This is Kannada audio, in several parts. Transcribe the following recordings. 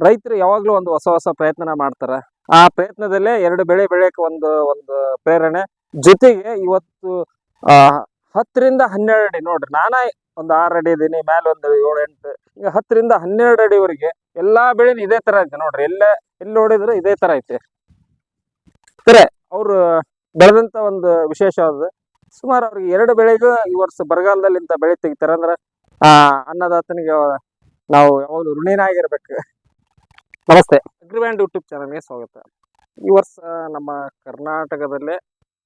ರೈತರು ಯಾವಾಗ್ಲೂ ಒಂದು ಹೊಸ ಹೊಸ ಪ್ರಯತ್ನ ಮಾಡ್ತಾರೆ. ಆ ಪ್ರಯತ್ನದಲ್ಲೇ ಎರಡು ಬೆಳೆ ಬೆಳೆಯಕ್ಕೆ ಒಂದು ಒಂದು ಪ್ರೇರಣೆ. ಜೊತೆಗೆ ಇವತ್ತು ಹತ್ತರಿಂದ ಹನ್ನೆರಡು ಅಡಿ ನೋಡ್ರಿ, ನಾನಾ ಒಂದು ಆರು ಅಡಿ ಇದೀನಿ ಮೇಲೆ ಒಂದು ಏಳು, ಎಂಟು, ಈಗ ಹತ್ತರಿಂದ ಹನ್ನೆರಡು ಅಡಿವರೆಗೆ ಎಲ್ಲಾ ಬೆಳೆನೂ ಇದೇ ತರ ಐತೆ ನೋಡ್ರಿ. ಎಲ್ಲ, ಎಲ್ಲಿ ನೋಡಿದ್ರು ಇದೇ ತರ ಐತೆ. ಸರಿ, ಅವ್ರು ಬೆಳೆದಂತ ಒಂದು ವಿಶೇಷವಾದ ಸುಮಾರು ಅವ್ರಿಗೆ ಎರಡು ಬೆಳೆಗೂ ಈ ವರ್ಷ ಬರಗಾಲದಲ್ಲಿ ಇಂಥ ಬೆಳೆ ತೆಗಿತಾರೆ. ಅಂದ್ರೆ, ಆ, ಅನ್ನದಾತನಿಗೆ ನಾವು ಯಾವಾಗಲೂ ಋಣಿನಾಗಿರ್ಬೇಕು. ನಮಸ್ತೆ. ಅಗ್ರಿಬ್ಯಾಂಡ್ ಯೂಟ್ಯೂಬ್ ಚಾನಲ್ಗೆ ಸ್ವಾಗತ. ಈ ವರ್ಷ ನಮ್ಮ ಕರ್ನಾಟಕದಲ್ಲೇ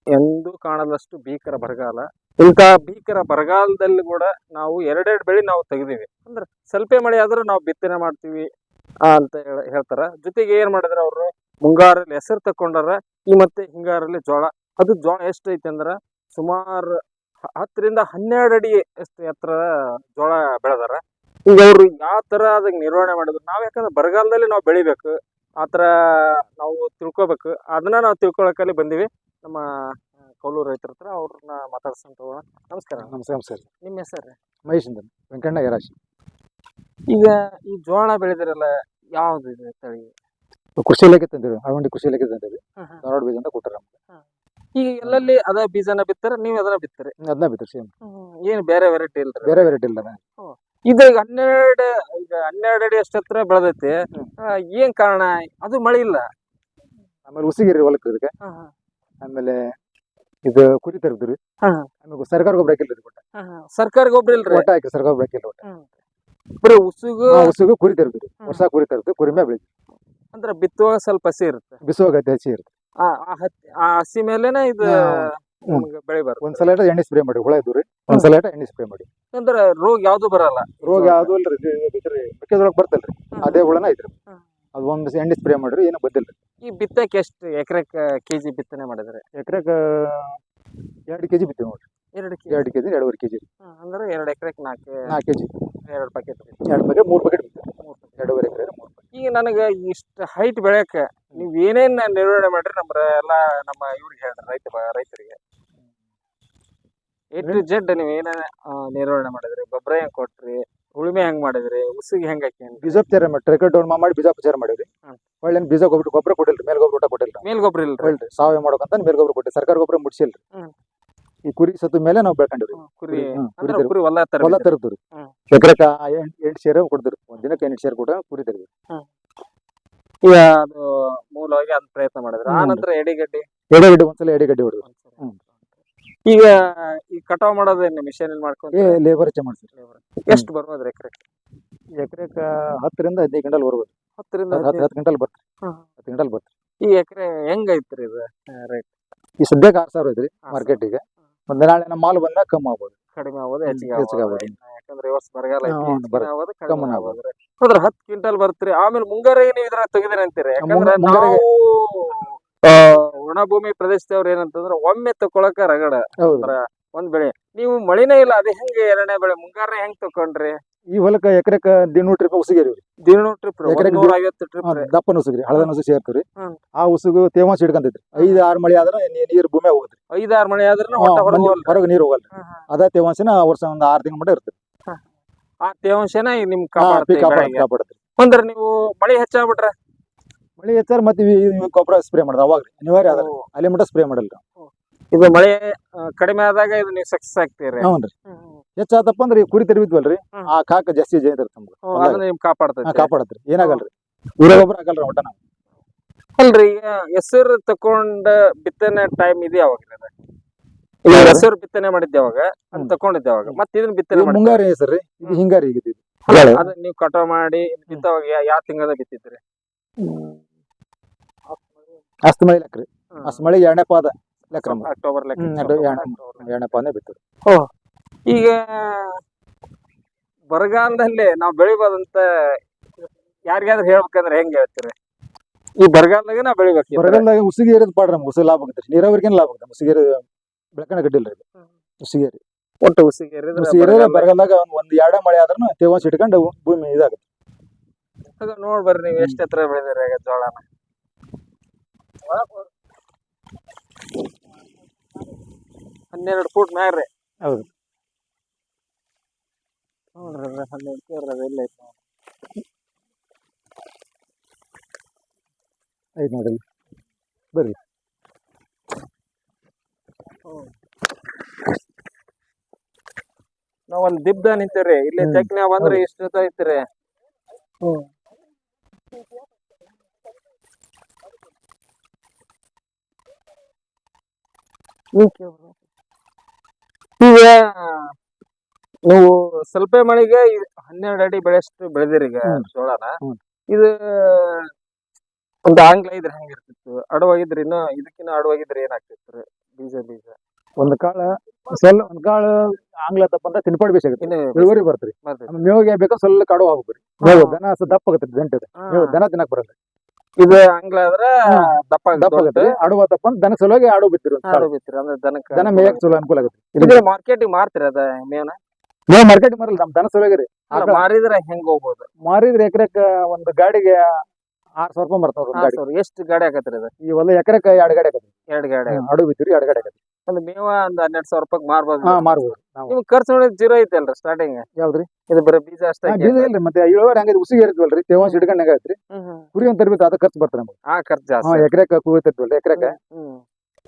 ಎಂದೂ ಕಾಣದಷ್ಟು ಭೀಕರ ಬರಗಾಲ. ಇಂಥ ಭೀಕರ ಬರಗಾಲದಲ್ಲಿ ಕೂಡ ನಾವು ಎರಡೆರಡು ಬೆಳೆ ನಾವು ತೆಗ್ದೀವಿ. ಅಂದ್ರೆ ಸ್ವಲ್ಪ ಮಳೆ ಆದರೂ ನಾವು ಬಿತ್ತನೆ ಮಾಡ್ತೀವಿ ಅಂತ ಹೇಳ- ಹೇಳ್ತಾರ. ಜೊತೆಗೆ ಏನ್ ಮಾಡಿದ್ರೆ ಅವರು? ಮುಂಗಾರಲ್ಲಿ ಹೆಸರು ತಕೊಂಡಾರ ಈ ಮತ್ತೆ ಹಿಂಗಾರಲ್ಲಿ ಜೋಳ. ಅದು ಜೋಳ ಎಷ್ಟೈತೆ ಅಂದ್ರ ಸುಮಾರು ಹತ್ತರಿಂದ ಹನ್ನೆರಡು ಅಡಿ ಎಷ್ಟು ಎತ್ತರ ಜೋಳ ಬೆಳೆದಾರ. ಈಗ ಅವ್ರು ಯಾವ ತರ ಅದಕ್ಕೆ ನಿರ್ವಹಣೆ ಮಾಡಿದ್ರು ನಾವ್ ಯಾಕಂದ್ರೆ ಬರಗಾಲದಲ್ಲಿ ನಾವು ಬೆಳಿಬೇಕು ಆ ಥರ ನಾವು ತಿಳ್ಕೊಬೇಕು ಅದನ್ನ ನಾವು ತಿಳ್ಕೊಳಕಲ್ಲಿ ಬಂದಿವಿ. ನಮ್ಮ ಕೌಲೂರು ರೈತರ ಹತ್ರ ಅವ್ರನ್ನ ಮಾತಾಡ್ಸಂತ ಹೋಗೋಣ. ನಮಸ್ಕಾರ. ನಮಸ್ಕಾರ ನಮಸ್ಕಾರ ನಿಮ್ಮ ಹೆಸರು? ಮಹೇಶಿಂದ ವೆಂಕಣ್ಣ ಯರಾಶಿ ಈಗ ಈ ಜೋಳ ಬೆಳೆದಿರಲ್ಲ ಯಾವ್ದು ಇದೆ ತಳಿ? ಕೃಷಿ ಇಲಾಖೆ ತಂದಿವಿ ಆವಂಡಿ ಕೃಷಿ ಇಲಾಖೆ ತಂದಿವಿ ಧಾರವಾಡ ಬೀಜ ಅಂತ ಕೊಟ್ಟಾರ ಈಗ ಎಲ್ಲಲ್ಲಿ ಅದ ಬೀಜನ ಬಿತ್ತಾರೆ ನೀವು ಅದನ್ನ ಬಿತ್ತಾರೆ? ಅದನ್ನ ಬಿತ್ತರಿ ಸೇಮ್. ಏನು ಬೇರೆ ವೆರೈಟಿ ಇಲ್ಲ ಬೇರೆ ವೆರೈಟಿ ಇಲ್ಲ. ಇದು ಈಗ ಹನ್ನೆರಡು ಈಗ ಹನ್ನೆರಡು ಅಡಿ ಅಷ್ಟ ಹತ್ರ ಬೆಳೆದೈತಿ. ಏನ್ ಕಾರಣ? ಅದು ಮಳೆ ಇಲ್ಲ. ಆಮೇಲೆ ಉಸಿಗಿರಿ ಹೊಲಕ್ಕೆ ಇದಕ್ಕೆ ಆಮೇಲೆ ಇದು ಕುರಿ ತರ್ದ್ರಿ. ಆಮೇಲೆ ಸರ್ಕಾರ ಗೊಬ್ಬರ ಹಾಕಿಲ್ಲ ಒಟ್ಟ. ಸರ್ಕಾರ ಗೊಬ್ಬರ ಇಲ್ರಿ? ಒಟ್ಟ ಹಾಕಿ ಸರ್ಕಾರ ಗೊಬ್ಬರ ಹಾಕಿಲ್ಲ ಒಟ್ಟ. ಬರೀ ಉಸುಗು ಉಸುಗು ಕುರಿ ತರ್ದ್ರಿ ಹೊಸ ಕುರಿ ತರ್ದು ಕುರಿ ಮೇಲೆ ಬೆಳಿತೀವಿ. ಅಂದ್ರ ಬಿತ್ತುವಾಗ ಸ್ವಲ್ಪ ಹಸಿ ಇರುತ್ತೆ. ಬಿಸುವಾಗ ಹಸಿ ಇರುತ್ತೆ. ಆ ಹಸಿ ಮೇಲೆನೆ ಇದು. ನಮ್ಗೆ ಬೆಳೆ ಬರುತ್ತೆ. ಒಂದ್ಸಲ ಎಣ್ಣೆ ಸ್ಪ್ರೇ ಮಾಡಿ ಹುಳ ಇದ್ದು ರೀ ಒಂದ್ಸಲ ಇಟ್ಟ ಎಣ್ಣೆ ಸ್ಪ್ರೇ ಮಾಡಿ. ಅಂದ್ರ ರೋಗ ಯಾವ್ದು ಬರಲ್ಲ. ರೋಗ ಯಾವ್ದು ಇಲ್ರಿ ಇದು- ಇದು ಮೆಕ್ಕೆಜೋಳಕ್ಕೆ ಬರ್ತಲ್ರಿ. ಅದೇ ಹುಳನ ಐತ್ರಿ. ಅದು ಒಂದು ಎಣ್ಣೆ ಸ್ಪ್ರೇ ಮಾಡ್ರಿ ಏನು ಬದ್ದಿಲ್ರಿ. ಈ ಬಿತ್ತಕ್ಕೆ ಎಷ್ಟು ಎಕರೆಕ್ ಕೆಜಿ ಬಿತ್ತನೆ ಮಾಡಿದ್ರೆ? ಎಕರೆಗೆ ಎರಡು ಕೆಜಿ ಬಿತ್ತೀವಿ ನೋಡ್ರಿ. ಎರಡು ಕೆಜಿ. ಎರಡು ಕೆಜಿ ಎರಡೂವರೆ ಕೆಜಿ. ಅಂದ್ರೆ ಎರಡು ಎಕರೆಕ್ ನಾಲ್ಕು ನಾಲ್ಕು ಕೆಜಿ. ಎರಡು ಪ್ಯಾಕೆಟ್ ಎರಡು ಬಗೆ ಮೂರು ಪ್ಯಾಕೆಟ್ ಬಿತ್ತೀವಿ. ಎರಡೂವರೆ ಎಕರೆ ಮೂರು ಈಗ ನನಗೆ ಇಷ್ಟ ಹೈಟ್ ಬೆಳೆಯಕ್ಕೆ ನೀವ್ ಏನೇನ್ ನಿರ್ವಹಣೆ ಮಾಡ್ರಿ ನಮ್ಮ ಎಲ್ಲ ನಮ್ಮ ಇವ್ರಿಗೆ ಹೇಳ್ರಿ ರೈತ ಬ- ರೈತರಿಗೆ. ಎ ಟು ಜೆಡ್ ನೀವು ಏನೇನ ನಿರ್ವಹಣೆ ಮಾಡಿದ್ರಿ? ಗೊಬ್ಬರ ಹೆಂಗ್ ಕೊಟ್ರಿ? ಉಳುಮೆ ಹೆಂಗ್ ಮಾಡಿದ್ರಿ? ಉಸಿಗೆ ಹೆಂಗ್ ಹಾಕಿ ಬೀಜ ಮಾಡಿ ಟ್ರೆಕರ್ ಡೌನ್ ಮಾಡಿ ಬೀಜ ಉಪಚಾರ ಮಾಡಿವ್ರಿ ಹ್ಮ್. ಒಳ್ಳೆ ಬೀಜ ಗೊಬ್ಬರ ಗೊಬ್ಬರ ಕೊಟ್ಟಿಲ್ರಿ ಮೇಲ್ ಗೊಬ್ಬರ ಊಟ ಕೊಟ್ಟಿಲ್ಲ ಮೇಲ್ ಗೊಬ್ಬರ ಇಲ್ರಿ? ಹೇಳ್ರಿ ಸಾವಯವ ಮಾಡ್ಬೇಕಂತ ಮೇಲ್ ಗೊಬ್ಬರ ಕೊಟ್ಟಿ ಸರ್ಕಾರ ಗೊಬ್ಬರ ಮುಡ್ಸಿಲ್ರಿ. ಈ ಕುರಿ ಸತ್ತು ಮೇಲೆ ನಾವು ಬೆಳ್ಕೊಂಡಿವ್ರಿ ಕುರಿ ಕುರಿ ಹೊಲ ಹೊಲ ತರದ್ರಿ. ಎಕರೆಕ ಎಂಟು ಶೇರ್ ಕೊಡ್ತೀರಿ ಒಂದ್ ದಿನಕ್ಕೆ ಎಂಟು ಶೇರ್ ಕೊಟ್ಟ ಕುರಿ ತರದ್ರಿ ಅದು ಮೂಲವಾಗಿ ಅದ್ ಪ್ರಯತ್ನ ಮಾಡಿದ್ರು. ಆ ಹ್ಮ್. ನಂತರ ಎಡಿಗಡ್ಡಿ ಎಡೆಗಡ್ಡಿ ಒಂದ್ಸಲ ಎಡೆಗಡ್ಡಿ ಹೊಡೆದ್ರಿ. ಈಗ ಈ ಕಟಾವ್ ಮಾಡೋದೇನು ಮಿಷನ್ ಮಾಡ್ಕೊಂಡು ಲೇಬರ್ ಹೆಚ್ಚೆ ಲೇಬರ್ ಎಷ್ಟು ಬರ್ಬೋದು ಎಕರೆ? ಎಕರೆಕ ಹತ್ತರಿಂದ ಹದಿನೈದು ಗಂಟಲ್ ಬರ್ಬೋದು ಹತ್ತರಿಂದ ಹತ್ತು ಹತ್ತು ಬರ್ತೀವಿ ಗಂಟಲ್ ಬರ್ತೀರಿ ಹ್ಮ್. ಹತ್ತು ಗಂಟಲ್ ಬರ್ತೀರಿ ಈ ಎಕರೆ ಹೆಂಗ್ ಐತ್ರಿ ಇದು? ರೇಟ್ ಈ ಸದ್ಯಕ್ಕೆ ಆರು ಸಾವಿರ ಐತ್ರಿ ಈಗ ಒಂದ್ ನಾಳೆ ನಮ್ಮ ಮಾಲ್ ಬಂದಾಗ ಕಮ್ಮಿ ಆಗ್ಬೋದು. ಕಡಿಮೆ ಆಗೋದು ಹ್ಮ್, ಹೆಚ್ಚಿಗೆ. ಯಾಕಂದ್ರೆ ಈ ವರ್ಷ ಬರಗಾಲ ಆಗೋದು, ಕಡಿಮೆ ಆಗೋದು. ಹತ್ತು ಕ್ವಿಂಟಲ್ ಬರ್ತೀರಿ ಆಮೇಲೆ ಮುಂಗಾರಿಗೆ ನೀವು ಇದ್ರಾಗ ತೆಗೆದ್ರಿ ಅಂತೀರಿ. ಯಾಕಂದ್ರೆ ನಾವು ಒಣಭೂಮಿ ಪ್ರದೇಶದವ್ರು ಏನಂತಂದ್ರ ಒಮ್ಮೆ ತಕೊಳಕ ರಗಡ. ಹೌದು. ಒಂದ್ ಬೆಳೆ. ನೀವು ಮಳಿನೇ ಇಲ್ಲ ಅದೇ ಹೆಂಗೆ ಎರಡನೇ ಬೆಳೆ? ಮುಂಗಾರ ಹೆಂಗ್ ತಕೊಂಡ್ರಿ? ಈ ಹೊಲಕ್ಕ ಎಕರೆಕ ದಿನೂ ಟ್ರಿಪ್ ಉಸುಗಿರಿ ದಿನೂ ಟ್ರಿಪ್ ನೂರ ಐವತ್ತು ಟ್ರಿಪ್ ದಪ್ಪನ ಉಸುಗ್ರಿ ಹಳದನ ಉಸಿ ಸೇರ್ತೀರಿ ಆ ಉಸುಗು ತೇವಾಂಶ ಹಿಡ್ಕಂತೈತ್ರಿ. ಐದ್ ಆರ್ ಮಳೆ ಆದ್ರ ನೀರ್ ಭೂಮಿ ಹೋಗುತ್ತೆ ಆರ್ ಮಳೆ ಆದ್ರೆ ಹೊರಗೆ ನೀರು ಹೋಗಲ್ಲ ಅದ ತೇವಾಂಶನ ವರ್ಷ ಒಂದ್ ಆರ್ ತಿಂಗಳ ಮಟ್ಟ ಇರ್ತದೆ ಆ ತೇವಾಂಶನ ನಿಮ್ ಕಾಪಾಡ್ತೀವಿ ಅಂದ್ರೆ ನೀವು ಮಳಿ ಹೆಚ್ಚಾಗ್ಬಿಟ್ರೆ? ಮಳೆ ಹೆಚ್ಚಾರ ಮತ್ತೆ ಗೊಬ್ಬರ ಸ್ಪ್ರೇ ಮಾಡೋದು ಅವಾಗ ಅನಿವಾರ್ಯ ಅದ ಅಲ್ಲಿ ಮಟ್ಟ ಸ್ಪ್ರೇ ಮಾಡಲ್ಲ ಇದು ಮಳೆ ಕಡಿಮೆ ಆದಾಗ ಇದು ನೀವು ಸಕ್ಸಸ್ ಆಗ್ತೀರಿ. ರೀ. ಹೆಚ್ಚಾತಪ್ಪ ಅಂದ್ರೆ ಈ ಕುರಿ ತೆರವಿದ್ವಲ್ರಿ. ಆ ಕಾಕ ಜಾಸ್ತಿ ಜೈ ತಮ್ಗೆ ಅದನ್ನ ನಿಮ್ ಕಾಪಾಡ್ತೈತಿ. ಕಾಪಾಡತ್ರಿ. ಏನಾಗಲ್ರಿ? ಗೊಬ್ಬರ ಆಗಲ್ರಿ ಒಟ್ಟ ನಾವು. ಅಲ್ರಿ ಈಗ ಹೆಸರು ತಕೊಂಡ ಬಿತ್ತನೆ ಟೈಮ್ ಇದೆ ಯಾವಾಗ ಯಾವ್ದು? ಹೆಸರು ಬಿತ್ತನೆ ಮಾಡಿದ್ದೆ ಅವಾಗ ಅದ್ ತಕೊಂಡಿದ್ದೆ ಅವಾಗ ಮತ್ತೆ ಇದನ್ನ ಬಿತ್ತನೆ ಮುಂಗಾರಿ ಹೆಸರು ರೀ. ಇದು ಹಿಂಗಾರಿ ಈಗ. ಅದನ್ನ ನೀವು ಕಟಾವ್ ಮಾಡಿ ಬಿತ್ತವಾಗ ಯಾವ ತಿಂಗಳ ಬಿತ್ತಿದ್ರಿ? ಅಸ್ತ ಮಳೆ ಲೆಕ್ಕ ರೀ ಅಷ್ಟು ಮಳೆ ಎರಡನೇ ಪಾದ ಲೆಕ್ಕ ಅಕ್ಟೋಬರ್ ಲೆಕ್ಕ ಎರಡನೇ ಪಾದನೇ ಬಿತ್ತು. ಈಗ ಬರಗಾಲದಲ್ಲಿ ನಾವು ಬೆಳಿಬೋದಂತ ಯಾರಿಗಾದ್ರೂ ಹೇಳ್ಬೇಕಂದ್ರೆ ಹೆಂಗ್ ಹೇಳ್ತೀರಿ? ಈ ಬರಗಾಲದಾಗ ನಾವು ಬೆಳಿಬೇಕು ಬರಗಾಲದಾಗ ಉಸಿಗೆ ಏರಿದ್ ಪಾಡ್ರಿ ನಮ್ಗೆ ಉಸಿ ಲಾಭ ಆಗತ್ತೆ ನೀರಾವರಿಗೇನು ಲಾಭ ಆಗುತ್ತೆ ಉಸಿಗೇರಿ ಬೆಳಕಣ ಗಡ್ಡಿಲ್ಲ ಇದು. ಉಸಿಗೇರಿ ಒಟ್ಟು ಉಸಿಗೇರಿ ಉಸಿಗೇರಿ ಬರಗಾಲದಾಗ ಒಂದ್ ಒಂದ್ ಎರಡ ಮಳೆ ಆದ್ರೂ ತೇವಾಂಶ ಇಟ್ಕೊಂಡು ಭೂಮಿ ಇದಾಗುತ್ತೆ. ನೋಡ್ಬರ್ರಿ ನೋಡ್ ಬರ್ರಿ ನೀವು ಎಷ್ಟು ಹತ್ರ ಬೆಳೆದಿರಿ ಜೋಳನ ಹನ್ನೆರಡು ಫೂಟ್ ರೀ. ಹೌದು. ನೋಡ್ರಿ ಹನ್ನೆರಡು ಫೂಟ್ ಅದು ಎಲ್ಲ ಐತೆ ನೋಡಿ. ಐದು ನೋಡಿ ಬರ್ರಿ. ನಾವ್ ಒಂದ್ ದಿಬ್ದ ನಿಂತೀವ್ರಿ. ಇಲ್ಲಿ ಹ್ಮ್. ಅಂದ್ರೆ ಇಷ್ಟ ಐತ್ರಿ. ಈಗ ನೀವು ಸ್ವಲ್ಪ ಮಳೆಗೆ ಹನ್ನೆರಡು ಅಡಿ ಬೆಳೆಷ್ಟು ಬೆಳೆದಿರಿ ಈಗ. ಜೋಳನ. ಇದು ಒಂದು ಆಂಗ್ಲ ಇದ್ರೆ ಹೆಂಗಿರ್ತಿತ್ತು ಅಡವಾಗಿದ್ರೆ ಇನ್ನು ಇದಕ್ಕಿನ್ನ ಅಡವಾಗಿದ್ರೆ ಏನಾಗ್ತಿತ್ತು ಬೀಜ ಬೀಜ. ಒಂದು ಕಾಳ ಸೆಲ್ ಒಂದು ಕಾಳು ಆಂಗ್ಲ ತಪ್ಪ ಅಂತ ತಿನ್ಪಾಡ್ ಬೇಕಾಗುತ್ತೆ ಇಳುವರಿ ಬರ್ತೀರಿ ಮೇವಾಗ ಬೇಕಾ ಸ್ವಲ್ಪ ಕಾಡು ಹೋಗ್ಬೇಕು. ಮೇವು ದನ ದಪ್ಪ ಆಗುತ್ತೆ ಗಂಟೆ. ಮೇವು ದನ ತಿನ್ನಕ್ ಬರಲ್ಲ. ಇದು ಆಂಗ್ಲ ಆದ್ರ ದಪ್ಪ ದಪ್ಪ ಆಗುತ್ತೆ. ಅಡುವ ದಪ್ಪ ಅಂತ ದನ ಸಲುವಾಗಿ ಆಡು ಬಿತ್ತಿರು ಆಡು. ಬಿತ್ತಿರಿ ಅಂದ್ರೆ ದನಕ್ಕೆ ದನ ಮೇಯಕ್ ಚಲೋ ಅನುಕೂಲ ಆಗುತ್ತೆ. ಇದು ಮಾರ್ಕೆಟ್ ಮಾರ್ತಿರ ಅದ ಮೇವನ? ಮೇವು ಮಾರ್ಕೆಟ್ ಮಾರಲ್ಲ ನಮ್ ದನ ಸಲುವಾಗಿ ರೀ ಮಾರಿದ್ರೆ ಹೆಂಗ್ ಹೋಗ್ಬೋದು? ಮಾರಿದ್ರೆ ಎಕರೆಕ ಒಂದ್ ಗಾಡಿಗೆ ಆರ್ ಸಾವಿರ ರೂಪಾಯಿ ಮಾರ್ತಾವ್ರಿ ಎಷ್ಟು ಗಾಡಿ ಆಗತ್ರಿ ಅದ ಈ ಹೊಲ ಎಕರೆಕ ಎರಡ್ ಗಾಡಿ ಆಗತ್ತೆ ಎರಡ್ ಗಾಡಿ ಅಡು ಬಿತ್ತಿರಿ ಎರಡು ಗಾಡಿ ಆಗತ್ತೆ ಒಂದು ಮೇವ ಒಂದ್ ಹನ್ನೆರಡ್ ಸಾವಿರ ರೂಪಾಯಿ ಮಾರ್ಬೋದು ಹಾ ಮಾರ್ಬೋದು. ನಾವು. ನಿಮ್ ಖರ್ಚು ನೋಡಿ ಜೀರೋ ಐತಲ್ರಿ ಸ್ಟಾರ್ಟಿಂಗ್ ಯಾವ್ದ್ರಿ? ಇದು ಬರೀ ಬೀಜ ಅಷ್ಟೇ ಹಾ, ಬೀಜ ಇಲ್ರಿ ಮತ್ತೆ ಇಳುವರಿ ಹಂಗ ಉಸಿಗೆ ಇರ್ತವಲ್ರಿ ತೇವಾಂಶ ಹಿಡ್ಕೊಂಡ್ ಐತ್ರಿ ಕುರಿ ಅಂತ ತರ್ಬೇಕು ಅದ ಖರ್ಚು ಬರ್ತಾರೆ ನಮ್ಗೆ. ಆ ಖರ್ಚು ಹಾ ಜಾಸ್ತಿ ಎಕರೆಕ ಕೂವಿ ತರ್ತೀವಲ್ರಿ ಎಕರೆಕ. ಹ್ಮ್.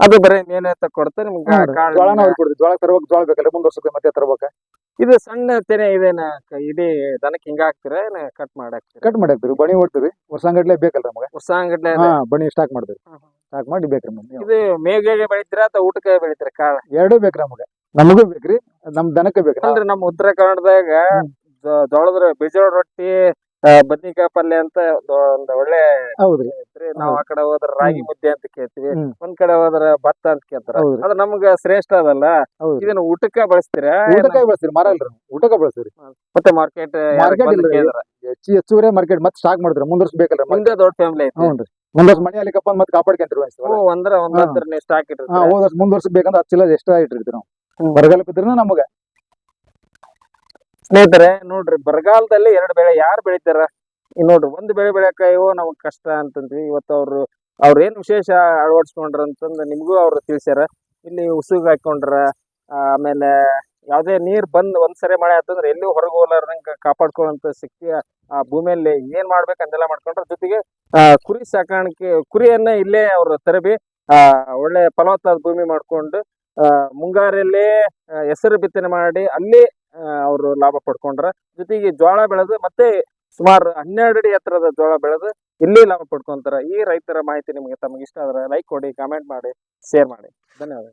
ಅದು ಬರೀ ಮೇನೆ ಕೊಡ್ತಾರೆ ನಿಮ್ಗೆ ಕಾಳು ಜೋಳನ ಅವ್ರಿಗೆ ಕೊಡ್ತೀವಿ ಜೋಳ ತರ್ಬೇಕು ಜೋಳ ಬೇಕಲ್ಲ ಮುಂದ್ ವರ್ಷಕ್ಕೆ ಮತ್ತೆ ತರ್ಬೇಕ. ಇದು ಸಣ್ಣ ತೆನೆ ಇದೇನ ಕ- ಇಡೀ ದನಕ್ಕೆ ಹಿಂಗ ಹಾಕ್ತೀರ ಏನ ಕಟ್ ಮಾಡಿ ಹಾಕ್ತೀರ ಕಟ್ ಮಾಡಿ ಹಾಕ್ತೀವಿ ಬಣಿ ಓಡ್ತೀವಿ ವರ್ಷಂಗಟ್ಲೆ ಬೇಕಲ್ರಿ ನಮಗೆ. ಉತ್ಸಾಹಗಟ್ಲೆ ಹಾ ಬಣಿ ಸ್ಟಾಕ್ ಮಾಡ್ತೀವಿ. ಹ್ಮ್. ಸ್ಟಾಕ್ ಮಾಡಿ ಬೇಕ್ರಿ ಮಮ್ಮಿ ಇದು ಮೇವಿಗೆ ಬೆಳಿತೀರ ಅಥವಾ ಊಟಕ್ಕೆ ಬೆಳಿತೀರ ಕಾಳ? ಎರಡೂ ಬೇಕ್ರಿ ನಮಗೆ. ನಮಗೂ ಬೇಕ್ರಿ ನಮ್ ದನಕ್ಕೆ ಬೇಕ್ರಿ. ಅಲ್ರಿ ನಮ್ಮ ಉತ್ತರ ಕನ್ನಡದಾಗ ಜೋಳದ ಬಿಜೋಳ ರೊಟ್ಟಿ ಬದ್ನಿಕಾಯಿ ಪಲ್ಯ ಅಂತ ಒಂದು ಒಳ್ಳೆ ಹೌದ್ರಿ. ನಾವ್ ಆ ಕಡೆ ಹೋದ್ರ ರಾಗಿ ಮುದ್ದೆ ಅಂತ ಕೇಳ್ತೀವಿ. ಒಂದ್ ಕಡೆ ಹೋದ್ರ ಭತ್ತ ಅಂತ ಕೇಳ್ತಾರ. ಅದ್ ನಮ್ಗ ಶ್ರೇಷ್ಠ ಅದಲ್ಲ. ಇದನ್ನ ಊಟಕ್ಕ ಬಳಸ್ತೀರಾ? ಊಟಕ್ಕ ಬಳಸ್ತೀರಿ ಮಾರಲ್ರಿ ಊಟಕ್ಕ ಬಳಸ್ತೀರಿ. ಮತ್ತೆ ಮಾರ್ಕೆಟ್. ಹೆಚ್ಚು ಹೆಚ್ಚುವರೆ ಮಾರ್ಕೆಟ್ ಮತ್ತೆ ಸ್ಟಾಕ್ ಮಾಡಿದ್ರೆ ಮುಂದ್ ವರ್ಷ ಬೇಕಲ್ರಿ ಮತ್ತೆ ಮುಂದೆ ದೊಡ್ಡ ಫ್ಯಾಮಿಲಿ ಐತಿ. ಹ್ಞೂ ಮುಂದ್ ವರ್ಷ ಮನೆ ಅಲ್ಲಿಕಪ್ಪ ಮತ್ತೆ ಕಾಪಾಡ್ಕೊಂತೀರಿ ಒಂದ್ರ ಒಂದ್ ಸ್ಟಾಕ್ ಇಟ್ಟಿರ್ತೀವಿ ಹೋದ ವರ್ಷ ಮುಂದ್ ವರ್ಷ ಬೇಕಂದ್ರೆ ಹತ್ತು ಚೀಲ ಇಟ್ಟಿರ್ತೀವಿ ನಾವು. ಬರಗಾಲ ಬಿದ್ರೂ ನಮಗೆ. ಸ್ನೇಹಿತರೆ, ನೋಡ್ರಿ ಬರಗಾಲದಲ್ಲಿ ಎರಡು ಬೆಳೆ ಯಾರು ಬೆಳಿತಾರ? ನೋಡ್ರಿ ಒಂದ್ ಬೆಳೆ ಬೆಳೆಯಕ ಅಯ್ಯೋ ನಮಗ್ ಕಷ್ಟ ಅಂತಂದ್ವಿ. ಇವತ್ತು ಅವ್ರು, ಅವ್ರ ಏನ್ ವಿಶೇಷ ಅಳವಡಿಸ್ಕೊಂಡ್ರ ಅಂತಂದ್ ನಿಮಗೂ ಅವ್ರು ತಿಳಿಸ್ಯಾರ. ಇಲ್ಲಿ ಉಸುಗ್ ಹಾಕೊಂಡ್ರ ಆಮೇಲೆ ಯಾವ್ದೇ ನೀರ್ ಬಂದ್ ಒಂದ್ಸರಿ ಮಳೆ ಆತಂದ್ರೆ ಎಲ್ಲೂ ಹೊರಗೆ ಹೋಲಾರ್ದಂಗ ಕಾಪಾಡ್ಕೊಳ್ಳುವಂತ ಶಕ್ತಿ, ಆ, ಭೂಮಿಯಲ್ಲಿ ಏನ್ ಮಾಡ್ಬೇಕಂತೆಲ್ಲ ಮಾಡ್ಕೊಂಡ್ರ. ಜೊತೆಗೆ ಕುರಿ ಸಾಕಾಣಿಕೆ, ಕುರಿಯನ್ನ ಇಲ್ಲೇ ಅವ್ರ ತರಬಿ, ಆ, ಒಳ್ಳೆ ಫಲವತ್ತಾದ ಭೂಮಿ ಮಾಡ್ಕೊಂಡು ಮುಂಗಾರಲ್ಲಿ ಹೆಸರು ಬಿತ್ತನೆ ಮಾಡಿ ಅಲ್ಲಿ ಅವರು ಲಾಭ ಪಡ್ಕೊಂಡ್ರ. ಜೊತೆಗೆ ಜೋಳ ಬೆಳೆದು ಮತ್ತೆ ಸುಮಾರು ಹನ್ನೆರಡು ಅಡಿ ಎತ್ತರದ ಜೋಳ ಬೆಳೆದು ಇಲ್ಲಿ ಲಾಭ ಪಡ್ಕೊಂತಾರ. ಈ ರೈತರ ಮಾಹಿತಿ ನಿಮಗೆ ತಮಗೆ ಇಷ್ಟ ಆದ್ರೆ ಲೈಕ್ ಕೊಡಿ ಕಾಮೆಂಟ್ ಮಾಡಿ ಶೇರ್ ಮಾಡಿ. ಧನ್ಯವಾದ